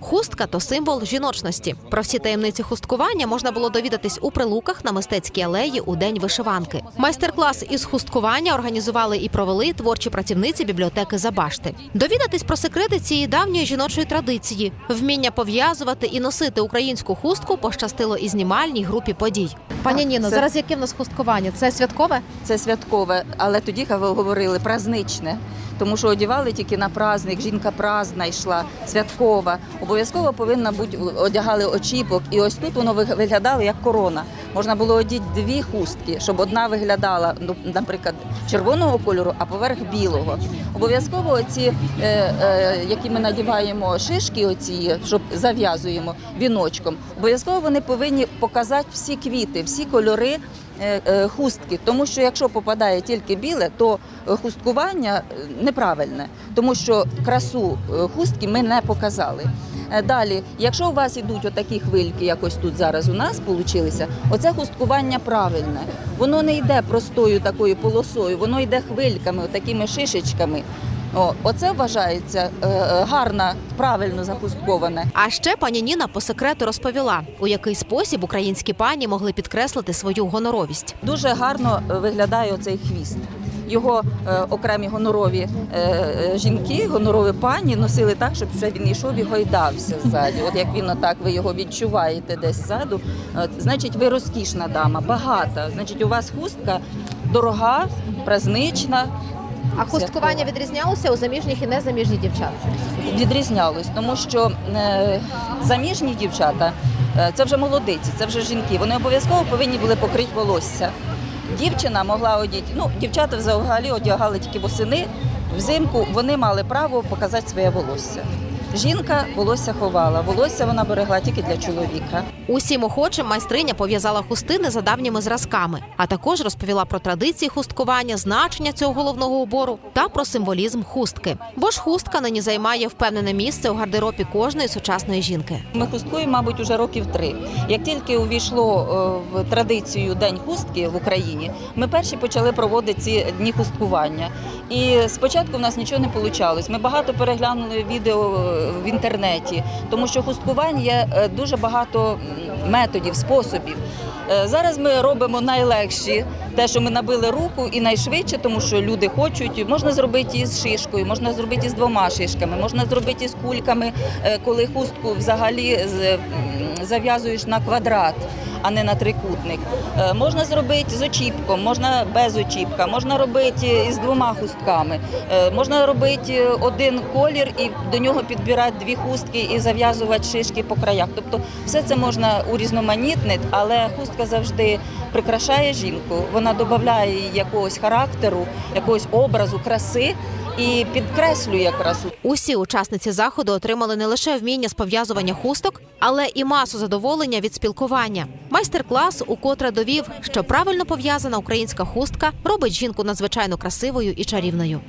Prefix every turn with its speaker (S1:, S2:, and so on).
S1: Хустка то символ жіночності. Про всі таємниці хусткування можна було довідатись у прилуках на мистецькій алеї у день вишиванки. Майстер-клас із хусткування організували і провели творчі працівниці бібліотеки Забашти. Довідатись про секрети цієї давньої жіночої традиції, вміння пов'язувати і носити українську хустку пощастило і знімальній групі подій. Пані Ніно,
S2: це-
S1: зараз яке в нас хусткування? Це святкове?
S2: Це святкове, але тоді як ви говорили празничне, Тому що одягали тільки на праздник, жінка празна йшла, святкова. Обов'язково повинна бути одягали очіпок, і ось тут воно виглядало як корона. Можна було одіти дві хустки, щоб одна виглядала, ну, наприклад, червоного кольору, а поверх білого. Обов'язково оці, е, е, які ми надіваємо шишки, оці, щоб зав'язуємо віночком. Обов'язково вони повинні показати всі квіти, всі кольори е, хустки, тому що якщо попадає тільки біле, то хусткування неправильне, тому що красу хустки ми не показали. Е, Далі, якщо у вас ідуть отакі хвильки, як ось тут зараз у нас получилися, оце хусткування правильне. Воно не йде простою такою полосою, воно йде хвильками, отакими шишечками. О, оце вважається е, е, гарно, правильно захустковане.
S1: А ще пані Ніна по секрету розповіла, у який спосіб українські пані могли підкреслити свою гоноровість.
S2: Дуже гарно е, виглядає оцей хвіст. Його е, окремі гонорові е, е, жінки, гонорові пані носили так, щоб вже він йшов і гойдався ззаді. От як він отак, ви його відчуваєте десь ззаду, значить, ви розкішна дама, багата. Значить, у вас хустка дорога, празнична.
S1: А хусткування відрізнялося у заміжніх і незаміжніх дівчат.
S2: відрізнялось, тому що заміжні дівчата це вже молодиці, це вже жінки. Вони обов'язково повинні були покрити волосся. Дівчина могла одіти, ну дівчата взагалі одягали тільки восени. Взимку вони мали право показати своє волосся. Жінка волосся ховала, волосся вона берегла тільки для чоловіка.
S1: Усім охочим майстриня пов'язала хустини за давніми зразками, а також розповіла про традиції хусткування, значення цього головного убору та про символізм хустки. Бо ж хустка нині займає впевнене місце у гардеробі кожної сучасної жінки.
S2: Ми хусткуємо, мабуть, уже років три. Як тільки увійшло е, в традицію День хустки в Україні, ми перші почали проводити ці дні хусткування. І спочатку в нас нічого не вийшло. Ми багато переглянули відео е, в інтернеті, тому що хусткування є е, дуже багато методів, способів. Е, Зараз ми робимо найлегші, те, що ми набили руку, і найшвидше, тому що люди хочуть. Можна зробити із шишкою, можна зробити із двома шишками, можна зробити із кульками, е, коли хустку взагалі зав'язуєш на квадрат. А не на трикутник. Е, Можна зробити з очіпком, можна без очіпка, можна робити із двома хустками, Е, можна робити один колір і до нього підбирати дві хустки і зав'язувати шишки по краях. Тобто все це можна урізноманітнити, але хустка завжди прикрашає жінку. Вона додає якогось характеру, якогось образу, краси і підкреслює красу.
S1: Усі учасниці заходу отримали не лише вміння з пов'язування хусток, але і масу задоволення від спілкування. Майстер-клас укотре довів, що правильно пов'язана українська хустка робить жінку надзвичайно красивою і чарівною.